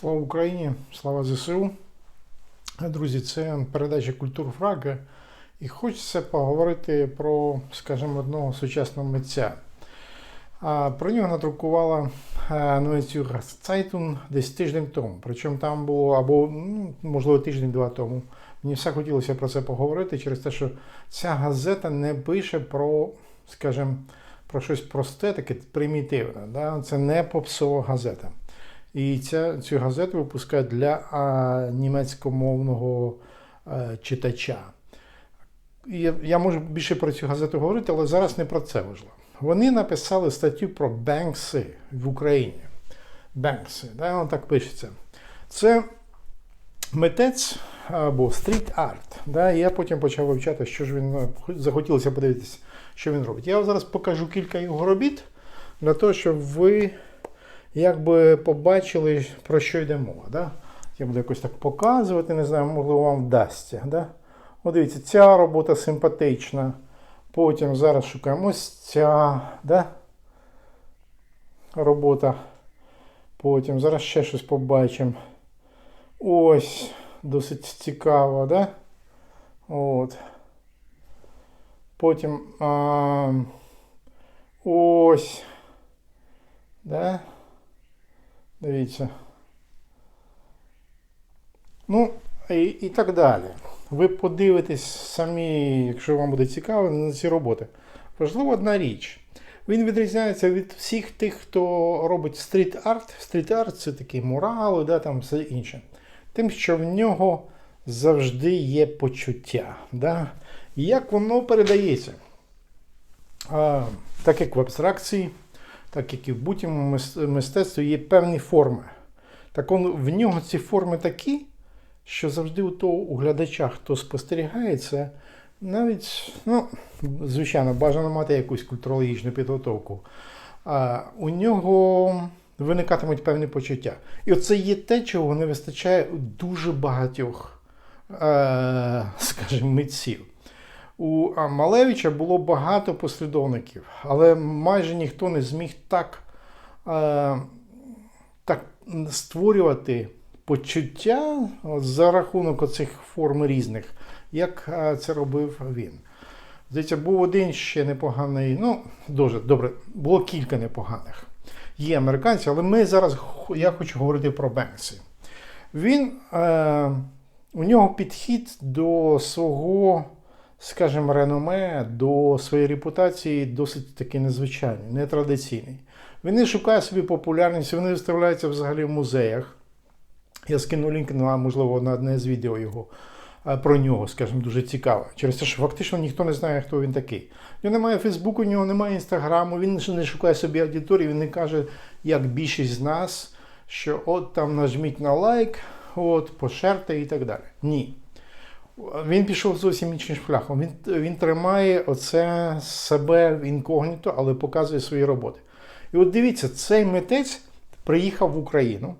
Слава Україні, слава ЗСУ. Друзі, це передача Культур Фрага. І хочеться поговорити про, скажімо, одного сучасного митця. Про нього надрукувала е, Zürcher Zeitung десь тиждень тому. Причому там було або, ну, можливо, тиждень-два тому. Мені все хотілося про це поговорити через те, що ця газета не пише про, скажімо, про щось просте, таке примітивне. Да? Це не попсова газета. І ця, цю газету випускають для а, німецькомовного а, читача. І Я, можу більше про цю газету говорити, але зараз не про це важливо. Вони написали статтю про Бенкси в Україні. Бенкси, да, воно так пишеться. Це митець або стріт-арт. Да, і я потім почав вивчати, що ж він захотілося подивитися, що він робить. Я зараз покажу кілька його робіт для того, щоб ви якби побачили, про що йде мова. Да? Я буду якось так показувати, не знаю, можливо, вам вдасться. Да? О, дивіться, ця робота симпатична. Потім зараз шукаємо ось ця да? робота. Потім зараз ще щось побачимо. Ось, досить цікаво, да? От. Потім а, ось. Да? Дивіться. Ну, і, і так далі. Ви подивитесь самі, якщо вам буде цікаво, на ці роботи. Важлива одна річ. Він відрізняється від всіх тих, хто робить стріт-арт. Стріт-арт це такі мурали, да, там все інше. Тим, що в нього завжди є почуття. Да? Як воно передається? А, Так як в абстракції, так як і в будь-якому мистецтві є певні форми. Так он, в нього ці форми такі, що завжди у того у глядача, хто спостерігає це, навіть, ну, звичайно, бажано мати якусь культурологічну підготовку. А, У нього виникатимуть певні почуття. І оце є те, чого не вистачає у дуже багатьох, е, скажімо, митців. У Малевича було багато послідовників, але майже ніхто не зміг так, е, так створювати почуття за рахунок оцих форм різних, як е, це робив він. Здається, був один ще непоганий, ну, дуже добре, було кілька непоганих. Є американці, але ми зараз я хочу говорити про Бенксі. Він, е, У нього підхід до свого скажімо, реноме до своєї репутації досить таки незвичайний, нетрадиційний. Не шукає собі популярність, вони виставляються взагалі в музеях. Я скину лінк, на, можливо, на одне з відео його про нього, скажімо, дуже цікаво. Через те, що фактично ніхто не знає, хто він такий. У нього немає Фейсбуку, у нього немає інстаграму, він не шукає собі аудиторії, він не каже, як більшість з нас, що от там нажміть на лайк, от, пошерте і так далі. Ні. Він пішов зовсім іншим шляхом. Він він тримає оце себе в інкогніто, але показує свої роботи. І от дивіться, цей митець приїхав в Україну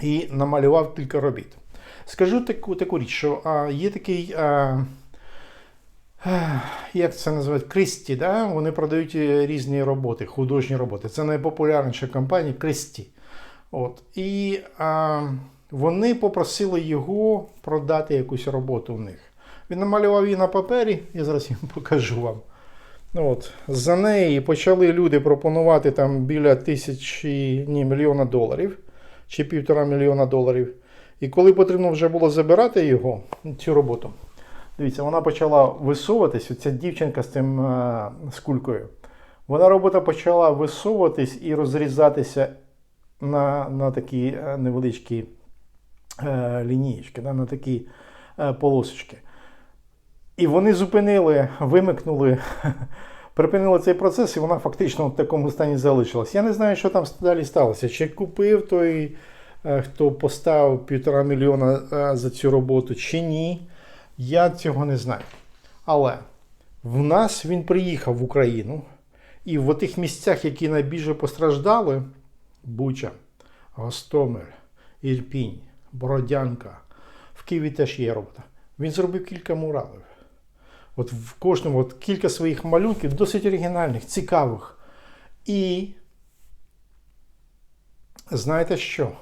і намалював кілька робіт. Скажу таку таку річ, що а, є такий, а, як це називають, Крісті. Да? Вони продають різні роботи, художні роботи. Це найпопулярніша компанія Крісті. От. І а, вони попросили його продати якусь роботу в них. Він намалював її на папері, я зараз їм покажу вам. Ну от, За неї почали люди пропонувати там біля тисячі ні, мільйона доларів чи півтора мільйона доларів. І коли потрібно вже було забирати його, цю роботу, дивіться, вона почала висуватись, оця дівчинка з тим а, з кулькою. Вона робота почала висовуватись і розрізатися на, на такі невеличкі. Е, лінієчки, да, на такі е, полосочки. І вони зупинили, вимикнули, припинили цей процес, і вона фактично в такому стані залишилась. Я не знаю, що там далі сталося. Чи купив той, е, хто поставив півтора мільйона за цю роботу, чи ні. Я цього не знаю. Але в нас він приїхав в Україну, і в тих місцях, які найбільше постраждали, Буча, Гостомель, Ірпінь. Бородянка. В Києві теж є робота. Він зробив кілька муралів. От в кожному от кілька своїх малюнків, досить оригінальних, цікавих. І знаєте що?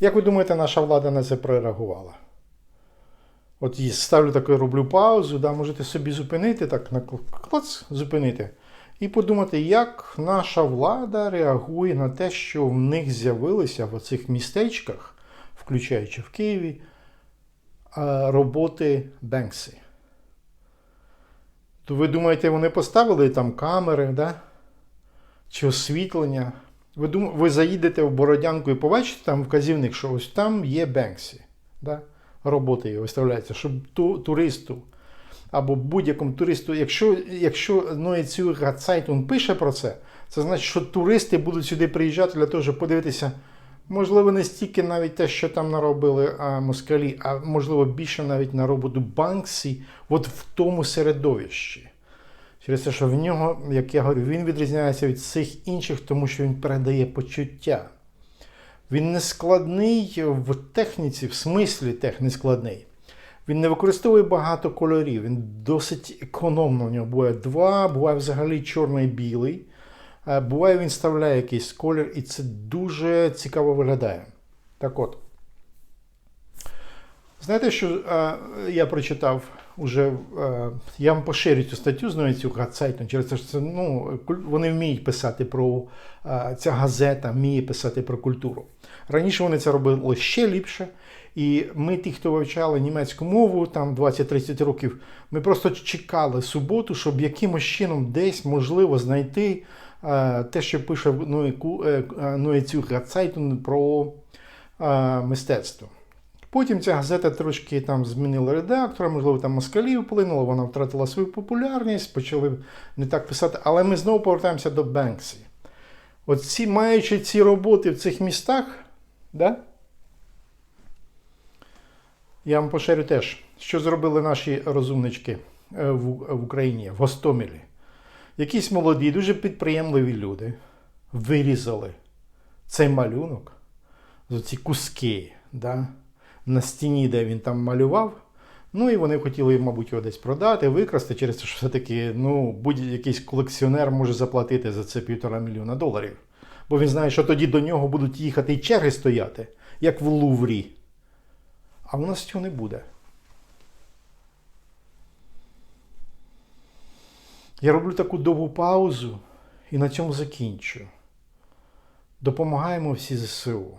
Як ви думаєте, наша влада на це прореагувала? От їй ставлю таку, роблю паузу, да, можете собі зупинити, так на кл- клац, зупинити. І подумати, як наша влада реагує на те, що в них з'явилися в оцих містечках, включаючи в Києві, роботи Бенксі. То ви думаєте, вони поставили там камери, да? чи освітлення? Ви, дум... ви заїдете в Бородянку і побачите там вказівник, що ось там є Бенксі. Да? Роботи його виставляються, щоб ту, туристу або будь-якому туристу, якщо, якщо ну, цю Гацайтун пише про це, це значить, що туристи будуть сюди приїжджати для того, щоб подивитися, можливо, не стільки навіть те, що там наробили а, москалі, а можливо більше навіть на роботу Банксі, от в тому середовищі. Через те, що в нього, як я говорю, він відрізняється від всіх інших, тому що він передає почуття. Він не складний в техніці, в смислі тех не складний. Він не використовує багато кольорів, він досить економно. У нього буває два, буває взагалі чорний і білий. Е, Буває, він вставляє якийсь колір, і це дуже цікаво виглядає. Так от. Знаєте, що е, я прочитав уже, е, я вам поширю цю статтю знову цю Гацайту, через те, що це, ну, вони вміють писати про е, ця газета, вміє писати про культуру. Раніше вони це робили ще ліпше. І ми, ті, хто вивчали німецьку мову, там 20-30 років, ми просто чекали суботу, щоб якимось чином десь можливо знайти е, те, що пише е, Ноецю Гацайтун про мистецтво. Потім ця газета трошки там змінила редактора, можливо, там москалі вплинуло, вона втратила свою популярність, почали не так писати, але ми знову повертаємося до Бенксі. От ці, маючи ці роботи в цих містах, да? я вам поширю теж, що зробили наші розумнички е, в, Україні, в Гостомелі. Якісь молоді, дуже підприємливі люди вирізали цей малюнок, ці куски, да? на стіні, де він там малював. Ну і вони хотіли, мабуть, його десь продати, викрасти через те, що все-таки ну, будь-якийсь колекціонер може заплатити за це півтора мільйона доларів. Бо він знає, що тоді до нього будуть їхати і черги стояти, як в Луврі. А у нас цього не буде. Я роблю таку довгу паузу і на цьому закінчу. Допомагаємо всі ЗСУ.